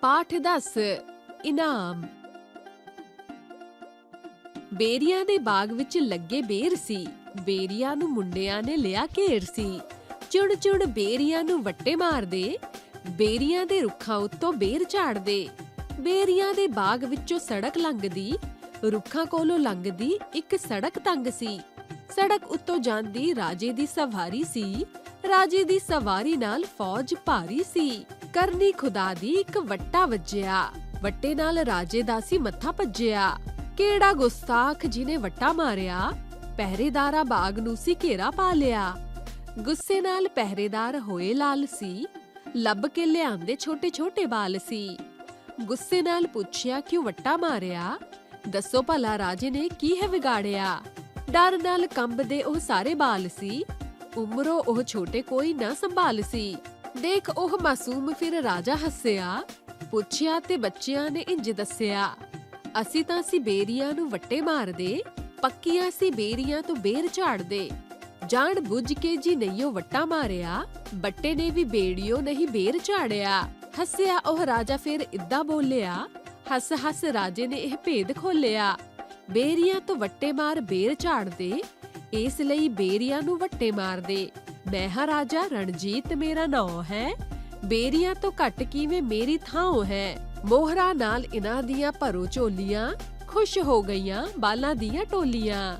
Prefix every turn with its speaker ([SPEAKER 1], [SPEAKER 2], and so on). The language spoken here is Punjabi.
[SPEAKER 1] ਪਾਠ ਦੱਸ, ਇਨਾਮ। ਬੇਰੀਆਂ ਦੇ ਬਾਗ ਵਿੱਚ ਲੱਗੇ ਬੇਰ ਸੀ। ਬੇਰੀਆਂ ਨੂੰ ਮੁੰਡਿਆਂ ਨੇ ਲਿਆ ਘੇਰ ਸੀ। ਚੁੜ ਚੁੜ ਬੇਰੀਆਂ ਨੂੰ ਵੱਟੇ ਮਾਰਦੇ, ਬੇਰੀਆਂ ਦੇ ਰੁੱਖਾਂ ਉੱਤੋਂ ਬੇਰ ਝਾੜਦੇ। ਬੇਰੀਆਂ ਦੇ ਬਾਗ ਵਿੱਚੋਂ ਸੜਕ ਲੰਘਦੀ, ਰੁੱਖਾਂ ਕੋਲੋਂ ਲੰਘਦੀ ਇੱਕ ਸੜਕ ਤੰਗ ਸੀ। ਸੜਕ ਉੱਤੋਂ ਜਾਂਦੀ ਰਾਜੇ ਦੀ ਸਵਾਰੀ ਸੀ। ਰਾਜੇ ਦੀ ਸਵਾਰੀ ਨਾਲ ਫੌਜ ਭਾਰੀ ਸੀ। ਕਰਨੀ ਖੁਦਾ ਦੀ ਇੱਕ ਵੱਟਾ ਵੱਜਿਆ। ਵੱਟੇ ਨਾਲ ਰਾਜੇ ਦਾ ਸੀ ਮੱਥਾ ਭੱਜਿਆ। ਕਿਹੜਾ ਗੁਸਤਾਖ ਜਿਹਨੇ ਵੱਟਾ ਮਾਰਿਆ? ਪਹਿਰੇਦਾਰਾ ਬਾਗ ਨੂੰ ਸੀ ਘੇਰਾ ਪਾ ਲਿਆ। ਗੁੱਸੇ ਨਾਲ ਪਹਿਰੇਦਾਰ ਹੋਏ ਲਾਲ ਸੀ। ਲੱਭ ਕੇ ਲਿਆਂਦੇ ਛੋਟੇ ਛੋਟੇ ਬਾਲ ਸੀ। ਗੁੱਸੇ ਨਾਲ ਪੁੱਛਿਆ, ਕਿਉਂ ਵੱਟਾ ਮਾਰਿਆ? ਦੱਸੋ ਭਲਾ ਰਾਜੇ ਨੇ ਕੀ ਹੈ ਵਿਗਾੜਿਆ? ਡਰ ਨਾਲ ਕੰਬਦੇ ਉਹ ਸਾਰੇ ਬਾਲ ਸੀ। ਉਮਰੋਂ ਉਹ ਛੋਟੇ ਕੋਈ ਨਾ ਸੰਭਾਲ ਸੀ। ਦੇਖ ਉਹ ਮਾਸੂਮ ਫਿਰ ਰਾਜਾ ਹੱਸਿਆ, ਪੁੱਛਿਆ ਤੇ ਬੱਚਿਆਂ ਨੇ ਇੰਜ ਦੱਸਿਆ, ਅਸੀਂ ਤਾਂ ਸੀ ਬੇਰੀਆਂ ਨੂੰ ਵੱਟੇ ਮਾਰਦੇ, ਪੱਕੀਆਂ ਸੀ ਬੇਰੀਆਂ ਤੋਂ ਬੇਰ ਝਾੜਦੇ। ਜਾਣ ਬੁੱਝ ਕੇ ਜੀ ਨਈਓ ਵੱਟਾ ਮਾਰਿਆ, ਬੱਟੇ ਨੇ ਵੀ ਬੇੜੀਓ ਨਹੀਂ ਬੇਰ ਝਾੜਿਆ। ਹੱਸਿਆ ਉਹ ਰਾਜਾ ਫਿਰ ਇੱਦਾਂ ਬੋਲਿਆ ਹੱਸ ਹੱਸ ਰਾਜੇ ਨੇ ਇਹ ਭੇਦ ਖੋਲਿਆ, ਬੇਰੀਆਂ ਤੋਂ ਵੱਟੇ ਮਾਰ ਬੇਰ ਝਾੜਦੇ ਇਸ ਲਈ ਬੇਰੀਆਂ ਨੂੰ ਵੱਟੇ ਮਾਰਦੇ। ਮੈਂ ਹਾਂ ਰਾਜਾ ਰਣਜੀਤ, ਮੇਰਾ ਨਾਂ ਹੈ। ਬੇਰੀਆਂ ਤੋਂ ਘੱਟ ਕਿਵੇਂ ਮੇਰੀ ਥਾਂ ਹੈ? ਮੋਹਰਾ ਨਾਲ ਇਨਾਂ ਦੀਆਂ ਭਰੋ ਝੋਲੀਆਂ ਖੁਸ਼ ਹੋ ਗਈਆਂ, ਬਾਲਾਂ ਦੀਆਂ ਟੋਲੀਆਂ।